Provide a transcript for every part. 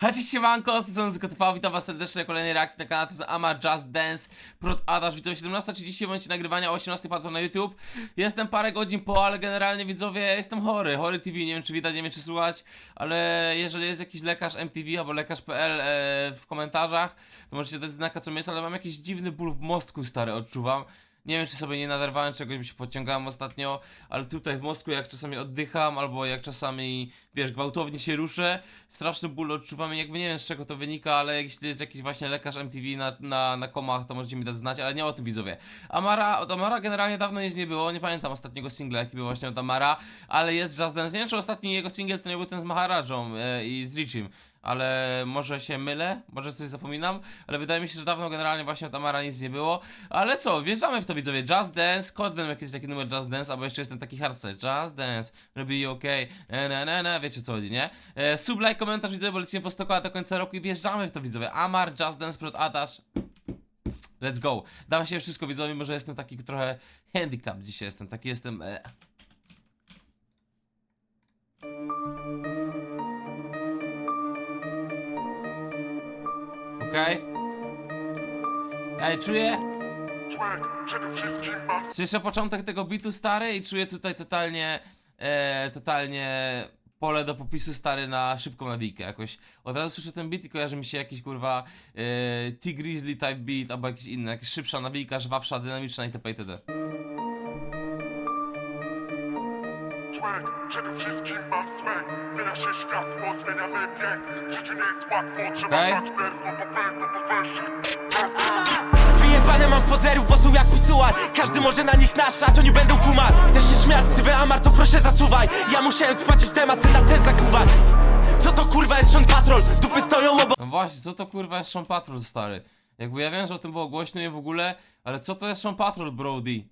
Cześć siemanko, z strony Zykotv, witam was serdecznie na kolejnej reakcji na kanale, jest Amar Just Dance Prot Adasz, widzowie 17.30 w momencie nagrywania, o 18 padło na YouTube. Jestem parę godzin po, ale generalnie widzowie, jestem chory, chory TV, nie wiem czy widać, nie wiem czy słuchać Ale jeżeli jest jakiś lekarz MTV albo lekarz.pl e, w komentarzach To możecie dać znaka co jest, ale mam jakiś dziwny ból w mostku stary, odczuwam nie wiem, czy sobie nie nadarwałem czegoś, bo się podciągałem ostatnio, ale tutaj w mózgu, jak czasami oddycham, albo jak czasami, wiesz, gwałtownie się ruszę, straszny ból odczuwam jakby nie wiem z czego to wynika, ale jeśli jest jakiś właśnie lekarz MTV na, na, na komach, to możecie mi dać znać, ale nie o tym widzowie. Amara, od Amara generalnie dawno nic nie było, nie pamiętam ostatniego singla, jaki był właśnie od Amara, ale jest Just Dance. Nie wiem, czy ostatni jego singiel to nie był ten z Maharają e, i z Richim. Ale może się mylę, może coś zapominam, ale wydaje mi się, że dawno generalnie właśnie od Amara nic nie było. Ale co, wjeżdżamy w to widzowie. Just Dance, kodem jakiś taki numer Just Dance, albo jeszcze jest ten taki hardstyle. Just Dance, robi ok, na na na wiecie co chodzi, nie? E, sub, like, komentarz widzowie, bo lecimy po stokoła do końca roku i wjeżdżamy w to widzowie. Amar, Just Dance, Prot Adasz. Let's go. Dawa się wszystko widzowie, może jestem taki trochę handicap dzisiaj jestem, taki jestem... E. Okej. Ej, czuję... Przede wszystkim mam Słyszę początek tego bitu stary i czuję tutaj totalnie, e, totalnie pole do popisu stary na szybką nawijkę jakoś. Od razu słyszę ten beat i kojarzy mi się jakiś kurwa e, T-Grizzly type beat albo jakiś inny, jakaś szybsza nawijka, żwawsza, dynamiczna itp. itd. swag. Przede wszystkim mam się światło, zmieniamy bieg. Życie nie jest łatwo, trzeba okay. dać no to pewno. Wyjebane mam pozerów, bo są jak pisuar Każdy może na nich naszczać, oni będą kumar Chcesz się śmiać, sywy Amar, to proszę zasuwaj Ja musiałem spłacić temat, ty na ten zakuwać Co to kurwa jest Sean Patrol? Dupy stoją obok No właśnie, co to kurwa jest Sean Patrol stary? Jakby ja wiem, że o tym było głośno i w ogóle, ale co to jest Sean Patrol, Brody?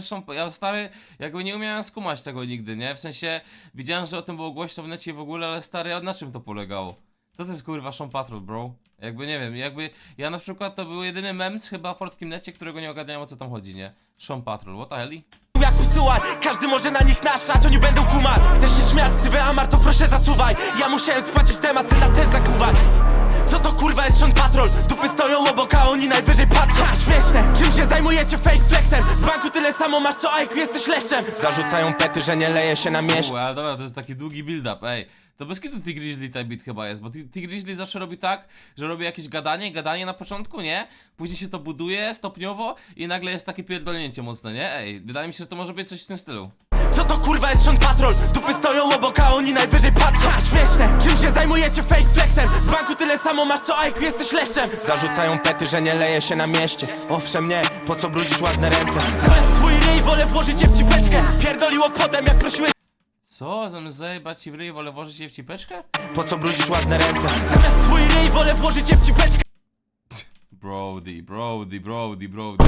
Sean Ja stary, jakby nie umiałem skumać tego nigdy, nie? W sensie, widziałem, że o tym było głośno w necie i w ogóle, ale stary, na czym to polegało? Co to jest kurwa Sean Patrol, bro? Jakby nie wiem, jakby ja na przykład to był jedyny mem chyba w polskim necie, którego nie ogarniałem o co tam chodzi, nie? Sean Patrol, what the hell? jak pisuar Każdy może na nich naszczać, oni będą kumar Chcesz się śmiać, sywy Amar, to proszę zasuwaj Ja musiałem spłacić temat, ty na ten zakuwać co to kurwa jest Sean Patrol? Dupy stoją obok, a oni najwyżej patrzą ha, Śmieszne, czym się zajmujecie fake flexem? W banku tyle samo masz co IQ, jesteś leszczem Zarzucają pety, że nie leje się na mieście U, ale dobra, to jest taki długi build-up, ej. To bez kitu T-Grizzly type beat chyba jest, bo T- T-Grizzly zawsze robi tak, że robi jakieś gadanie, gadanie na początku, nie? Później się to buduje stopniowo i nagle jest takie pierdolnięcie mocne, nie? Ej, wydaje mi się, że to może być coś w tym stylu. Co to kurwa jest Sean Patrol? Dupy stoją obok, a oni najwyżej patrzą ha, Śmieszne, czym się zajmujecie fake flexem? W banku tyle samo masz co IQ, jesteś leszczem Zarzucają pety, że nie leje się na mieście Owszem nie, po co brudzić ładne ręce Zamiast twój ryj wolę włożyć je w cipeczkę Pierdoliło potem jak prosiłeś Co? Zamiast zajebać ci w ryj, wolę włożyć je w cipeczkę? Po co brudzić ładne ręce? Zamiast twój ryj wolę włożyć je w cipeczkę Brody, Brody, Brody, Brody.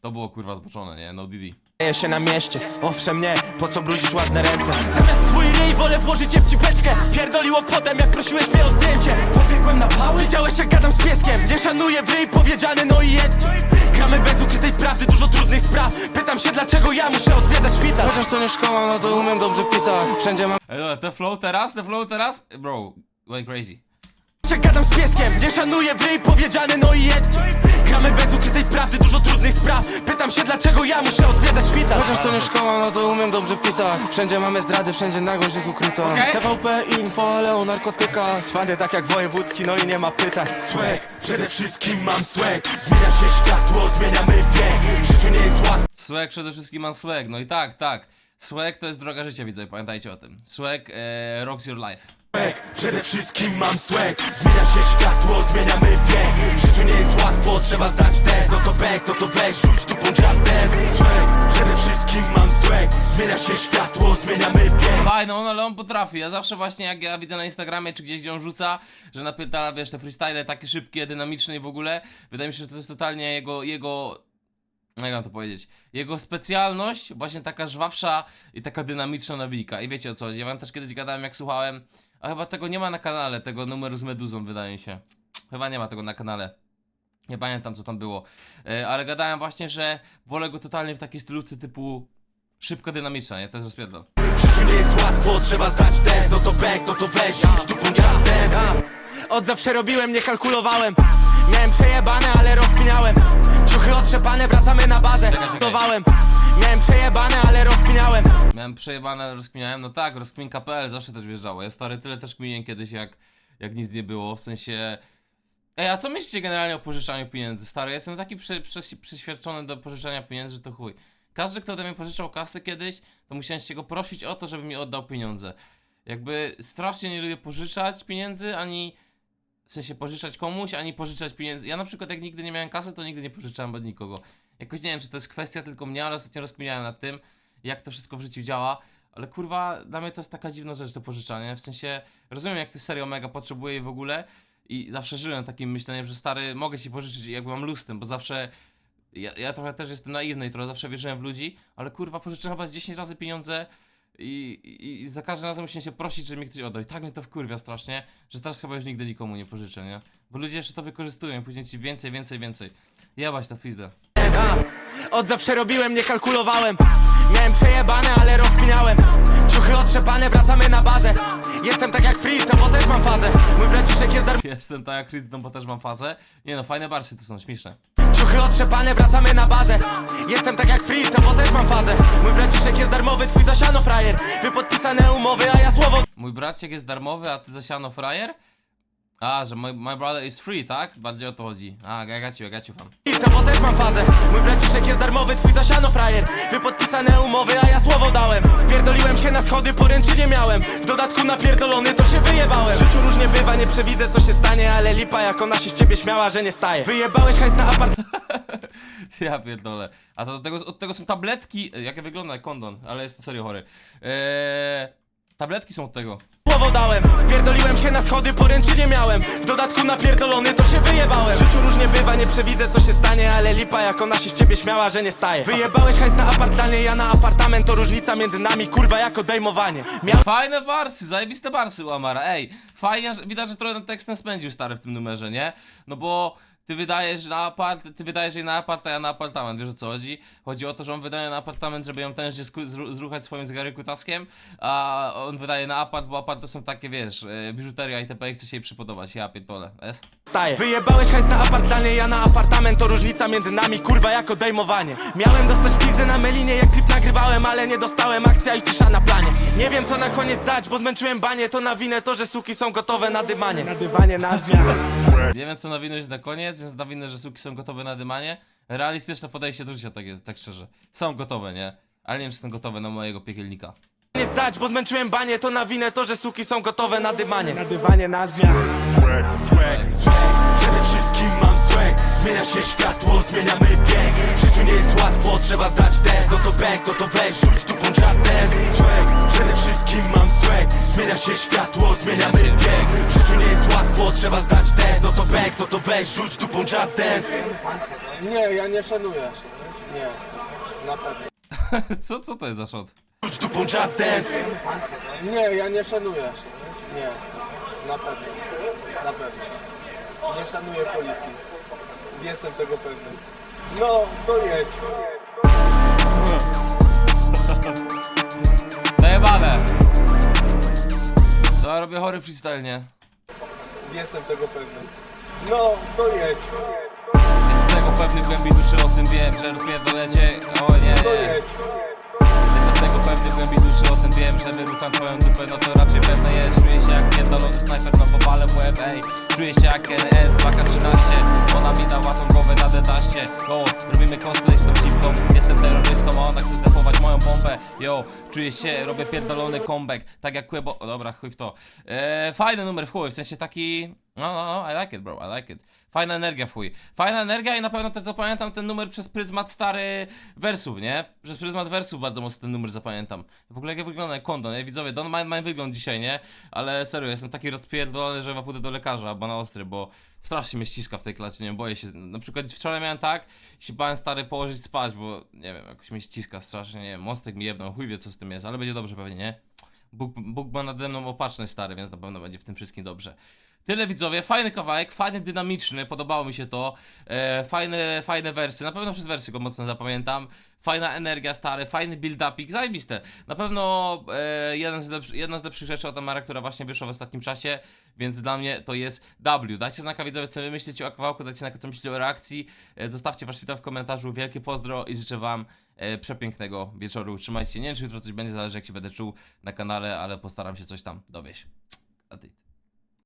To było kurwa zboczone, nie? No Didi. Leje się na mieście, owszem nie, po co brudzić ładne ręce? Zamiast twój ryj wolę włożyć je w cipeczkę. Pierdoliło potem jak prosiłeś mnie o zdjęcie. Pobiegłem na pały, widziałeś jak gadam z pieskiem. Nie szanuję w ryj powiedziane no i jedźcie. Gramy bez ukrytej prawdy, dużo trudnych spraw. Pytam się dlaczego ja muszę odwiedzać szpital? Chociaż to nie szkoła, no to umiem dobrze pisać. Wszędzie mam Ej, dobra, te flow teraz, te flow teraz? Bro, went crazy. się gadam z pieskiem. Nie szanuję w ryj powiedziane no i jedźcie. Gramy bez ukrytej prawdy, spraw Pytam się dlaczego ja muszę odwiedzać szpital Chociaż to nie szkoła, no to umiem dobrze pisać Wszędzie mamy zdrady, wszędzie nagość jest ukryta Okej. TVP info, ale o narkotykach Swany tak jak wojewódzki, no i nie ma pytań Swag. Przede wszystkim mam swag. Zmienia się światło, zmieniamy bieg. Życie nie jest łatwe. Swag przede wszystkim mam swag, no i tak, tak. Swag to jest droga życia, widzę, pamiętajcie o tym. Swag e, rocks your life. Przede wszystkim mam swag. Zmienia się światło, zmieniamy bieg. Życie nie jest łatwo, trzeba zdać test. No to back, no to weź, rzuć dupą just dance. Swag. Przede wszystkim mam swag. Zmienia się światło, zmieniamy bieg. Fajno, on, ale on potrafi. Ja zawsze właśnie jak ja widzę na Instagramie czy gdzieś gdzie on rzuca, że napierdala, wiesz, te freestyle takie szybkie, dynamiczne i w ogóle. Wydaje mi się, że to jest totalnie jego, jego jak mam to powiedzieć, jego specjalność, właśnie taka żwawsza i taka dynamiczna nawijka. I wiecie o co chodzi, ja wam też kiedyś gadałem jak słuchałem, a chyba tego nie ma na kanale, tego numeru z Meduzą wydaje mi się. Chyba nie ma tego na kanale. Nie pamiętam co tam było, e, ale gadałem właśnie, że wolę go totalnie w takiej stylówce typu szybko dynamiczna, nie? To jest rozpierdol. Życiu nie jest łatwo, trzeba zdać test No to back, no to weź, dupą Od zawsze robiłem, nie kalkulowałem Miałem przejebane, ale rozkminiałem Ciuchy otrzepane, wracamy na bazę Czekaj. Miałem przejebane, ale rozkminiałem Miałem przejebane, rozkminiałem, no tak, rozkminka.pl zawsze też wjeżdżało. Ja stary tyle też kminiłem kiedyś jak, jak nic nie było, w sensie... Ej, a co myślicie generalnie o pożyczaniu pieniędzy? Stary, jestem taki przy, przy, przyświadczony do pożyczania pieniędzy, że to chuj. Każdy, kto ode mnie pożyczał kasy kiedyś, to musiałem się go prosić o to, żeby mi oddał pieniądze. Jakby strasznie nie lubię pożyczać pieniędzy, ani... W sensie pożyczać komuś, ani pożyczać pieniędzy. Ja na przykład jak nigdy nie miałem kasy, to nigdy nie pożyczałem od nikogo. Jakoś nie wiem, czy to jest kwestia tylko mnie, ale ostatnio rozkminiałem nad tym, jak to wszystko w życiu działa. Ale kurwa, dla mnie to jest taka dziwna rzecz, to pożyczanie. W sensie, rozumiem jak ty serio mega potrzebuje w ogóle i zawsze żyłem takim myśleniem, że stary, mogę ci pożyczyć luz z tym, bo zawsze ja, ja trochę też jestem naiwny i trochę zawsze wierzyłem w ludzi, ale kurwa, pożyczę chyba z 10 razy pieniądze i, i, i za każdym razem musiałem się prosić, żeby mi ktoś oddał. I tak mnie to wkurwia strasznie, że teraz chyba już nigdy nikomu nie pożyczę, nie? Bo ludzie jeszcze to wykorzystują i później ci więcej, więcej, więcej. Jebać to w pizdę. Od zawsze robiłem, nie kalkulowałem Miałem przejebane, ale rozkminiałem Ciuchy otrzepane, wracamy na bazę Jestem tak jak Freeze, no bo też mam fazę Mój braciszek jest dar... Jestem tak jak Chris, no bo też mam fazę. Nie no, fajne barsy tu są, śmieszne. Ciuchy otrzepane, wracamy na bazę Jestem tak jak Freeze, no bo też mam fazę Mój braciszek frajer Wy podpisane umowy, a ja słowo Mój braciek jest darmowy, a ty zasiano frajer? A, że my, my brother is free, tak? Bardziej o to chodzi. A, I got you, I got you, fan. no bo też mam fazę Mój braciszek jest darmowy, twój zasiano frajer Wy podpisane umowy, a ja słowo dałem Wpierdoliłem się na schody, poręczy nie miałem W dodatku napierdolony, to się wyjebałem W życiu różnie bywa, nie przewidzę co się stanie Ale lipa, jak ona się z ciebie śmiała, że nie staje Wyjebałeś hajs na apart Ja pierdolę. A to od tego, od tego są tabletki. e, Jak ja wygląda jak kondon, ale jest to serio chory. Eee, tabletki są od tego. Słowo dałem, wpierdoliłem się na schody, poręczy nie miałem W dodatku napierdolony, to się wyjebałem W życiu różnie bywa, nie przewidzę co się stanie Ale lipa, jak ona się z ciebie śmiała, że nie staje Wyjebałeś hajs na apartanie, ja na apartament To różnica między nami, kurwa, jak odejmowanie Miałem Fajne barsy, zajebiste barsy u Amara. Ej, fajnie, że widać, że trochę ten tekstem spędził stary w tym numerze, nie? No bo ty wydajesz na apart, ty wydajesz jej na apart, a ja na apartament, wiesz o co chodzi? Chodzi o to, że on wydaje na apartament, żeby ją tężnie zruchać swoim zegarykutaskiem, a on wydaje na apart, bo apart to są takie, wiesz, e, biżuteria itp. i chce się jej przypodobać. Ja pierdolę. S? staje Wyjebałeś hajs na apartanie, ja na apartament To różnica między nami, kurwa, jak odejmowanie Miałem dostać pizdę na melinie, jak klip nagrywałem Ale nie dostałem, akcja i cisza na planie Nie wiem co na koniec dać, bo zmęczyłem banie To na winę to, że suki są gotowe na dymanie Na dywanie na zmianę Nie wiem co nawinąć na koniec, więc nawinę, że suki są gotowe na dymanie. Realistyczne podejście do życia, tak jest, tak szczerze. Są gotowe, nie? Ale nie wiem, czy są gotowe na mojego piekielnika. Koniec dać, bo zmęczyłem banie. To na winę to, że suki są gotowe na dymanie. Na dywanie na zmianę. Przede wszystkim mam swag. Zmienia się światło, zmieniamy bieg. W życiu nie jest łatwo, trzeba zdać test No to back, no to weź, rzuć dupą just dance Swag, przede wszystkim mam swag. Zmienia się światło, zmieniamy bieg. W życiu nie jest łatwo, trzeba zdać test No to back, no to weź, rzuć dupą just dance Nie, ja nie szanuję. Nie, na pewno. co, co to jest za shot? Rzuć dupą just dance Nie, ja nie szanuję. Nie, na pewno. Na pewno. Nie szanuję policji. Jestem tego pewny. No, to jedź. Zajebane! To ja robię chory freestyle, nie? Jestem tego pewny. No, to jedź. Jestem tego pewny w głębi duszy, o tym wiem, że rozpierdolecie... O nie, To nie. jedź. Pewny w głębi duszy, o tym wiem, że wyrucham twoją dupę, no to raczej pewne jest. Czuję się jak pierdolony snajper, no popalę w łeb, ej. Czuję się jak NS, Blaka 13 Ona mi dała tą głowę na detaście O, robimy cosplay z tą dziwką. Jestem terrorystą, a ona chce zdefować moją bombę. Yo, czuję się, robię pierdolony comeback. Tak jak Quebo, o dobra, chuj w to. Eee, Fajny numer w chuj, w sensie taki... No, no, no, I like it bro, I like it Fajna energia chuj Fajna energia i na pewno też zapamiętam ten numer przez pryzmat stary wersów, nie? Przez pryzmat wersów bardzo mocno ten numer zapamiętam W ogóle jak ja wyglądam kondon, nie? Widzowie, don't mind my wygląd dzisiaj, nie? Ale serio, jestem taki rozpierdolony, że chyba pójdę do lekarza, bo na ostry, bo strasznie mnie ściska w tej klacie, nie? Boję się, na przykład wczoraj miałem tak i się bałem stary położyć spać, bo nie wiem, jakoś mnie ściska strasznie, nie wiem, mostek mi jebnął, chuj wie co z tym jest, ale będzie dobrze pewnie, nie? Bóg, Bóg ma nade mną opatrzność stary, więc na pewno będzie w tym wszystkim dobrze. Tyle widzowie, fajny kawałek, fajny, dynamiczny, podobało mi się to. E, fajne, fajne wersy, na pewno przez wersy go mocno zapamiętam. Fajna energia, stary, fajny build-upik, zajebiste. Na pewno e, jeden z lepszy, jedna z lepszych rzeczy od Amara, która właśnie wyszła w ostatnim czasie, więc dla mnie to jest W. Dajcie znaka widzowie, co wy myślicie o kawałku, dajcie znaka, co myślicie o reakcji. E, zostawcie wasz w komentarzu, wielkie pozdro i życzę wam e, przepięknego wieczoru. Trzymajcie się, nie wiem czy jutro coś będzie, zależy jak się będę czuł na kanale, ale postaram się coś tam dowieść. A ty.